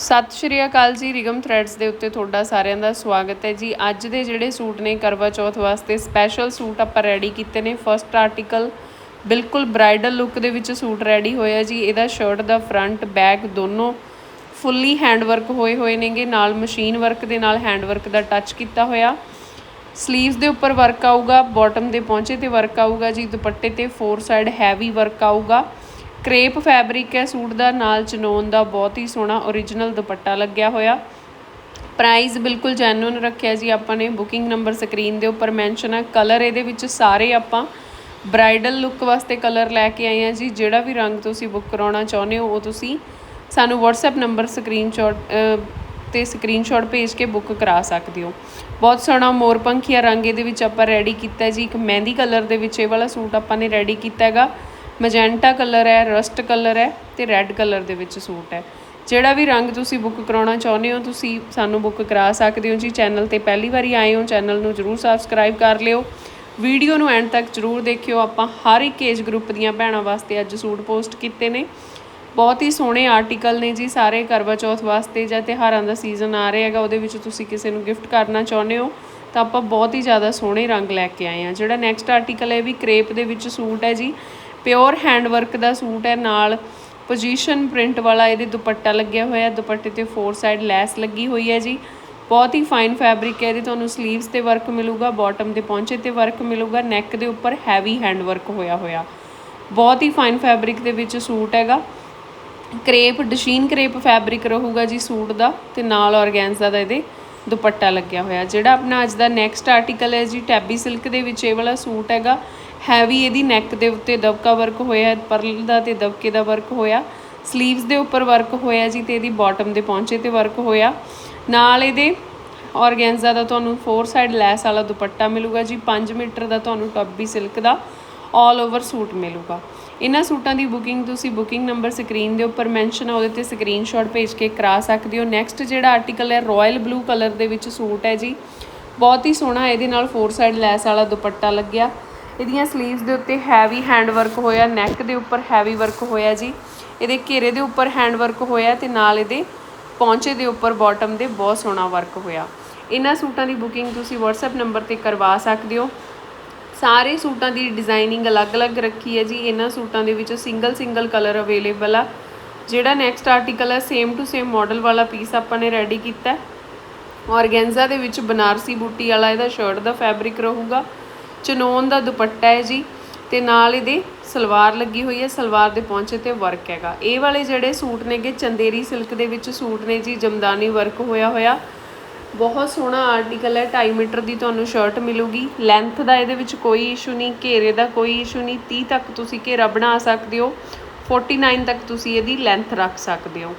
ਸਤਿ ਸ਼੍ਰੀ ਅਕਾਲ ਜੀ, ਰਿਗਮ ਥ੍ਰੈਡਸ ਦੇ ਉੱਤੇ ਤੁਹਾਡਾ ਸਾਰਿਆਂ ਦਾ ਸਵਾਗਤ ਹੈ ਜੀ। ਅੱਜ ਦੇ ਜਿਹੜੇ ਸੂਟ ਨੇ ਕਰਵਾ ਚੌਥ ਵਾਸਤੇ ਸਪੈਸ਼ਲ ਸੂਟ ਆਪਾਂ ਰੈਡੀ ਕੀਤੇ ਨੇ। ਫਰਸਟ ਆਰਟੀਕਲ ਬਿਲਕੁਲ ਬ੍ਰਾਈਡਲ ਲੁੱਕ ਦੇ ਵਿੱਚ ਸੂਟ ਰੈਡੀ ਹੋਇਆ ਜੀ। ਇਹਦਾ ਸ਼ਰਟ ਦਾ ਫਰੰਟ ਬੈਕ ਦੋਨੋਂ ਫੁੱਲੀ ਹੈਂਡ ਵਰਕ ਹੋਏ ਹੋਏ ਨੇਗੇ। ਨਾਲ ਮਸ਼ੀਨ ਵਰਕ ਦੇ ਨਾਲ ਹੈਂਡ ਵਰਕ ਦਾ ਟੱਚ ਕੀਤਾ ਹੋਇਆ। ਸਲੀਵਸ ਦੇ ਉੱਪਰ ਵਰਕ ਆਊਗਾ ਬਾਟਮ ਦੇ ਪਹੁੰਚੇ ਤੇ ਵਰਕ ਆਊਗਾ ਜੀ। ਦੁਪੱਟੇ ਤੇ ਫੋਰ ਸਾਈਡ ਹੈਵੀ ਵਰਕ ਆਊਗਾ। ਕਰੇਪ ਫੈਬਰਿਕ ਹੈ, ਸੂਟ ਦਾ ਨਾਲ ਚਨੋਨ ਦਾ ਬਹੁਤ ਹੀ ਸੋਹਣਾ origignal ਦੁਪੱਟਾ ਲੱਗਿਆ ਹੋਇਆ। ਪ੍ਰਾਈਸ ਬਿਲਕੁਲ ਜੈਨੂਇਨ ਰੱਖਿਆ ਜੀ ਆਪਾਂ ਨੇ ਬੁਕਿੰਗ ਨੰਬਰ ਸਕਰੀਨ ਦੇ ਉੱਪਰ ਮੈਂਸ਼ਨ ਹੈ। ਕਲਰ ਇਹਦੇ ਵਿੱਚ ਸਾਰੇ ਆਪਾਂ ਬ੍ਰਾਈਡਲ ਲੁੱਕ ਵਾਸਤੇ ਕਲਰ ਲੈ ਕੇ ਆਏ ਆ ਜੀ। ਜਿਹੜਾ ਵੀ ਰੰਗ ਤੁਸੀਂ ਬੁੱਕ ਕਰਾਉਣਾ ਚਾਹੁੰਦੇ ਹੋ, ਉਹ ਤੁਸੀਂ ਸਾਨੂੰ WhatsApp ਨੰਬਰ ਸਕਰੀਨਸ਼ਾਟ ਤੇ ਸਕਰੀਨਸ਼ਾਟ ਭੇਜ ਕੇ ਬੁੱਕ ਕਰਾ ਸਕਦੇ ਹੋ। ਬਹੁਤ ਸੋਹਣਾ ਮੋਰਪੰਖੀਆ ਰੰਗ ਇਹਦੇ ਵਿੱਚ ਆਪਾਂ ਰੈਡੀ ਕੀਤਾ ਜੀ। ਇੱਕ ਮਹਿੰਦੀ ਕਲਰ ਦੇ ਵਿੱਚ ਇਹ ਵਾਲਾ ਸੂਟ ਆਪਾਂ ਨੇ ਰੈਡੀ ਕੀਤਾ ਹੈਗਾ। ਮੈਜੈਂਟਾ ਕਲਰ ਹੈ, ਰਸਟ ਕਲਰ ਹੈ ਤੇ ਰੈੱਡ ਕਲਰ ਦੇ ਵਿੱਚ ਸੂਟ ਹੈ। ਜਿਹੜਾ ਵੀ ਰੰਗ ਤੁਸੀਂ ਬੁੱਕ ਕਰਾਉਣਾ ਚਾਹੁੰਦੇ ਹੋ, ਤੁਸੀਂ ਸਾਨੂੰ ਬੁੱਕ ਕਰਾ ਸਕਦੇ ਹੋ ਜੀ। ਚੈਨਲ ਤੇ ਪਹਿਲੀ ਵਾਰੀ ਆਏ ਹੋ, ਚੈਨਲ ਨੂੰ ਜਰੂਰ ਸਬਸਕ੍ਰਾਈਬ ਕਰ ਲਿਓ। ਵੀਡੀਓ ਨੂੰ ਐਂਡ ਤੱਕ ਜਰੂਰ ਦੇਖਿਓ। ਆਪਾਂ ਹਰ ਇੱਕ ਏਜ ਗਰੁੱਪ ਦੀਆਂ ਭੈਣਾਂ ਵਾਸਤੇ ਅੱਜ ਸੂਟ ਪੋਸਟ ਕੀਤੇ ਨੇ। ਬਹੁਤ ਹੀ ਸੋਹਣੇ ਆਰਟੀਕਲ ਨੇ ਜੀ ਸਾਰੇ ਕਰਵਾ ਚੌਥ ਵਾਸਤੇ ਜਾਂ ਤਿਉਹਾਰਾਂ ਦਾ ਸੀਜ਼ਨ ਆ ਰਿਹਾ ਹੈਗਾ, ਉਹਦੇ ਵਿੱਚ ਤੁਸੀਂ ਕਿਸੇ ਨੂੰ ਗਿਫਟ ਕਰਨਾ ਚਾਹੁੰਦੇ ਹੋ, ਤਾਂ ਆਪਾਂ ਬਹੁਤ ਹੀ ਜ਼ਿਆਦਾ ਸੋਹਣੇ ਰੰਗ ਲੈ ਕੇ ਆਏ ਆ ਜਿਹੜਾ ਨੈਕਸਟ ਆਰਟੀਕਲ ਹੈ ਵੀ ਕ੍ਰੇਪ ਦੇ ਵਿੱਚ ਸੂਟ ਹੈ ਜੀ। ਪਿਓਰ ਹੈਂਡਵਰਕ ਦਾ ਸੂਟ ਹੈ, ਨਾਲ ਪੋਜੀਸ਼ਨ ਪ੍ਰਿੰਟ ਵਾਲਾ ਇਹਦੇ ਦੁਪੱਟਾ ਲੱਗਿਆ ਹੋਇਆ ਹੈ ਦੁਪੱਟੇ ਤੇ ਫੋਰ ਸਾਈਡ ਲੈਸ ਲੱਗੀ ਹੋਈ ਹੈ ਜੀ। ਬਹੁਤ ਹੀ ਫਾਈਨ ਫੈਬਰਿਕ ਹੈ, ਇਹਦੇ ਤੁਹਾਨੂੰ ਸਲੀਵਸ ਤੇ ਵਰਕ ਮਿਲੂਗਾ ਬਾਟਮ ਦੇ ਪਹੁੰਚੇ ਤੇ ਵਰਕ ਮਿਲੂਗਾ ਨੈਕ ਦੇ ਉੱਪਰ ਹੈਵੀ ਹੈਂਡ ਵਰਕ ਹੋਇਆ ਹੋਇਆ। ਬਹੁਤ ਹੀ ਫਾਈਨ ਫੈਬਰਿਕ ਦੇ ਵਿੱਚ ਸੂਟ ਹੈਗਾ। ਕ੍ਰੇਪ ਡਸ਼ੀਨ ਕ੍ਰੇਪ ਫੈਬਰਿਕ ਰਹੂਗਾ ਜੀ ਸੂਟ ਦਾ ਤੇ ਨਾਲ ਔਰਗੈਂਜ਼ਾ ਦਾ ਇਹਦੇ ਦੁਪੱਟਾ ਲੱਗਿਆ ਹੋਇਆ, ਜਿਹੜਾ ਆਪਣਾ ਅੱਜ ਦਾ ਨੈਕਸਟ ਆਰਟੀਕਲ ਹੈ ਜੀ ਟੈਬੀ ਸਿਲਕ ਦੇ ਵਿੱਚ ਇਹ ਵਾਲਾ ਸੂਟ ਹੈਗਾ। ਹੈਵੀ ਇਹਦੀ ਨੈਕ ਦੇ ਉੱਤੇ ਦਬਕਾ ਵਰਕ ਹੋਇਆ, ਪਰਲ ਦਾ ਤੇ ਦਬਕੇ ਦਾ ਵਰਕ ਹੋਇਆ ਸਲੀਵਸ ਦੇ ਉੱਪਰ ਵਰਕ ਹੋਇਆ ਜੀ ਤੇ ਇਹਦੀ ਬਾਟਮ ਦੇ ਪਹੁੰਚੇ ਤੇ ਵਰਕ ਹੋਇਆ। ਨਾਲ ਇਹਦੇ ਔਰਗੈਂਜ਼ਾ ਦਾ ਤੁਹਾਨੂੰ ਫੋਰ ਸਾਈਡ ਲੈਸ ਵਾਲਾ ਦੁਪੱਟਾ ਮਿਲੂਗਾ ਜੀ 5 ਮੀਟਰ ਦਾ ਤੁਹਾਨੂੰ ਟੱਬੀ ਸਿਲਕ ਦਾ ਆਲ ਓਵਰ ਸੂਟ ਮਿਲੂਗਾ। ਇਹਨਾਂ ਸੂਟਾਂ ਦੀ ਬੁਕਿੰਗ ਤੁਸੀਂ ਬੁਕਿੰਗ ਨੰਬਰ ਸਕਰੀਨ ਦੇ ਉੱਪਰ ਮੈਂਸ਼ਨ ਆ, ਉਹਦੇ ਤੇ ਸਕਰੀਨਸ਼ਾਟ ਭੇਜ ਕੇ ਕਰਾ ਸਕਦੇ ਹੋ। ਨੈਕਸਟ ਜਿਹੜਾ ਆਰਟੀਕਲ ਹੈ ਰਾਇਲ ਬਲੂ ਕਲਰ ਦੇ ਵਿੱਚ ਸੂਟ ਹੈ ਜੀ, ਬਹੁਤ ਹੀ ਸੋਹਣਾ ਇਹਦੇ ਨਾਲ ਫੋਰ ਸਾਈਡ ਲੈਸ ਵਾਲਾ ਦੁਪੱਟਾ ਲੱਗਿਆ। ਇਹਦੀਆਂ ਸਲੀਵਸ ਦੇ ਉੱਤੇ ਹੈਵੀ ਹੈਂਡ ਵਰਕ ਹੋਇਆ ਨੈਕ ਦੇ ਉੱਪਰ ਹੈਵੀ ਵਰਕ ਹੋਇਆ ਜੀ। ਇਹਦੇ ਘੇਰੇ ਦੇ ਉੱਪਰ ਹੈਂਡ ਵਰਕ ਹੋਇਆ ਤੇ ਨਾਲ ਇਹਦੇ ਪੌਂਚੇ ਦੇ ਉੱਪਰ ਬਾਟਮ ਦੇ ਬਹੁਤ ਸੋਹਣਾ ਵਰਕ ਹੋਇਆ। ਇਹਨਾਂ ਸੂਟਾਂ ਦੀ ਬੁਕਿੰਗ ਤੁਸੀਂ WhatsApp ਨੰਬਰ ਤੇ ਕਰਵਾ ਸਕਦੇ ਹੋ। ਸਾਰੇ ਸੂਟਾਂ ਦੀ ਡਿਜ਼ਾਈਨਿੰਗ ਅਲੱਗ-ਅਲੱਗ ਰੱਖੀ ਹੈ ਜੀ। ਇਹਨਾਂ ਸੂਟਾਂ ਦੇ ਵਿੱਚ ਸਿੰਗਲ ਸਿੰਗਲ ਕਲਰ ਅਵੇਲੇਬਲ ਆ। ਜਿਹੜਾ ਨੈਕਸਟ ਆਰਟੀਕਲ ਹੈ ਸੇਮ ਟੂ ਸੇਮ ਮਾਡਲ ਵਾਲਾ ਪੀਸ ਆਪਾਂ ਨੇ ਰੈਡੀ ਕੀਤਾ। ਔਰਗੈਂਜ਼ਾ ਦੇ ਵਿੱਚ ਬਨਾਰਸੀ ਬੂਟੀ ਵਾਲਾ ਇਹਦਾ ਸ਼ਰਟ ਦਾ ਫੈਬਰਿਕ ਰਹੂਗਾ। ਚਨੋਨ ਦਾ ਦੁਪੱਟਾ ਹੈ ਜੀ ਤੇ ਨਾਲ ਇਹਦੇ ਸਲਵਾਰ ਲੱਗੀ ਹੋਈ ਹੈ, ਸਲਵਾਰ ਦੇ ਪਹੁੰਚੇ ਤੇ ਵਰਕ ਹੈਗਾ। ਇਹ ਵਾਲੇ ਜਿਹੜੇ ਸੂਟ ਨੇਗੇ, ਚੰਦੇਰੀ ਸਿਲਕ ਦੇ ਵਿੱਚ ਸੂਟ ਨੇ ਜੀ, ਜਮਦਾਨੀ ਵਰਕ ਹੋਇਆ ਹੋਇਆ। ਬਹੁਤ ਸੋਹਣਾ ਆਰਟੀਕਲ ਹੈ 2.5 ਮੀਟਰ ਦੀ ਤੁਹਾਨੂੰ ਸ਼ਰਟ ਮਿਲੂਗੀ। ਲੈਂਥ ਦਾ ਇਹਦੇ ਵਿੱਚ ਕੋਈ ਇਸ਼ੂ ਨਹੀਂ, ਘੇਰੇ ਦਾ ਕੋਈ ਇਸ਼ੂ ਨਹੀਂ। 30 ਤੱਕ ਤੁਸੀਂ ਘੇਰਾ ਬਣਾ ਸਕਦੇ ਹੋ 49 ਤੱਕ ਤੁਸੀਂ ਇਹਦੀ ਲੈਂਥ ਰੱਖ ਸਕਦੇ ਹੋ।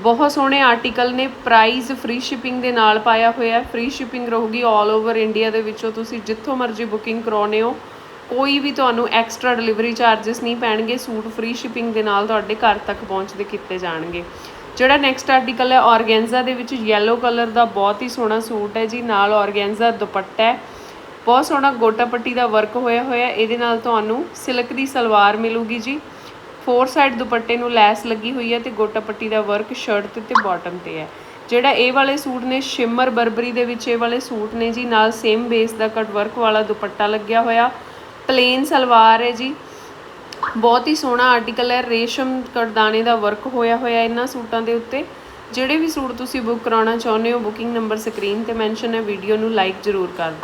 ਬਹੁਤ ਸੋਹਣੇ ਆਰਟੀਕਲ ਨੇ ਪ੍ਰਾਈਸ ਫ੍ਰੀ ਸ਼ਿਪਿੰਗ ਦੇ ਨਾਲ ਪਾਇਆ ਹੋਇਆ ਹੈ। ਫ੍ਰੀ ਸ਼ਿਪਿੰਗ ਰਹੂਗੀ 올 ਓਵਰ ਇੰਡੀਆ ਦੇ ਵਿੱਚੋਂ, ਤੁਸੀਂ ਜਿੱਥੋਂ ਮਰਜ਼ੀ ਬੁਕਿੰਗ ਕਰਾਉਨੇ ਹੋ। ਕੋਈ ਵੀ ਤੁਹਾਨੂੰ ਐਕਸਟਰਾ ਡਿਲੀਵਰੀ ਚਾਰजेस ਨਹੀਂ ਪੈਣਗੇ, ਸੂਟ ਫ੍ਰੀ ਸ਼ਿਪਿੰਗ ਦੇ ਨਾਲ ਤੁਹਾਡੇ ਘਰ ਤੱਕ ਪਹੁੰਚਦੇ ਕੀਤੇ ਜਾਣਗੇ। ਜਿਹੜਾ ਨੈਕਸਟ ਆਰਟੀਕਲ ਹੈ ਔਰਗੈਂਜ਼ਾ ਦੇ ਵਿੱਚ ਯੈਲੋ ਕਲਰ ਦਾ ਬਹੁਤ ਹੀ ਸੋਹਣਾ ਸੂਟ ਹੈ ਜੀ, ਨਾਲ ਔਰਗੈਂਜ਼ਾ ਦੁਪੱਟਾ ਹੈ। ਬਹੁਤ ਸੋਹਣਾ ਗੋਟਾ ਪੱਟੀ ਦਾ ਵਰਕ ਹੋਇਆ ਹੋਇਆ ਇਹਦੇ ਨਾਲ ਤੁਹਾਨੂੰ ਸਿਲਕ ਦੀ ਸਲਵਾਰ ਮਿਲੂਗੀ ਜੀ। ਫੋਰ ਸਾਈਡ ਦੁਪੱਟੇ ਨੂੰ ਲੈਸ ਲੱਗੀ ਹੋਈ ਹੈ ਤੇ ਗੋਟਾ ਪੱਟੀ ਦਾ ਵਰਕ ਸ਼ਰਟ ਤੇ ਤੇ ਬਾਟਮ ਤੇ ਹੈ। ਜਿਹੜਾ ਇਹ ਵਾਲੇ ਸੂਟ ਨੇ, ਸ਼ਿਮਰ ਬਰਬਰੀ ਦੇ ਵਿੱਚ ਇਹ ਵਾਲੇ ਸੂਟ ਨੇ ਜੀ। ਨਾਲ ਸੇਮ ਬੇਸ ਦਾ ਕਟ ਵਰਕ ਵਾਲਾ ਦੁਪੱਟਾ ਲੱਗਿਆ ਹੋਇਆ। ਪਲੇਨ ਸਲਵਾਰ ਹੈ ਜੀ। ਬਹੁਤ ਹੀ ਸੋਹਣਾ ਆਰਟੀਕਲ ਹੈ। ਰੇਸ਼ਮ ਕਟਦਾਣੇ ਦਾ ਵਰਕ ਹੋਇਆ ਹੋਇਆ ਇਹਨਾਂ ਸੂਟਾਂ ਦੇ ਉੱਤੇ। ਜਿਹੜੇ ਵੀ ਸੂਟ ਤੁਸੀਂ ਬੁੱਕ ਕਰਾਉਣਾ ਚਾਹੁੰਦੇ ਹੋ ਬੁਕਿੰਗ ਨੰਬਰ ਸਕਰੀਨ ਤੇ ਮੈਂਸ਼ਨ ਹੈ। ਵੀਡੀਓ ਨੂੰ ਲਾਈਕ ਜ਼ਰੂਰ ਕਰ ਦਿਓ।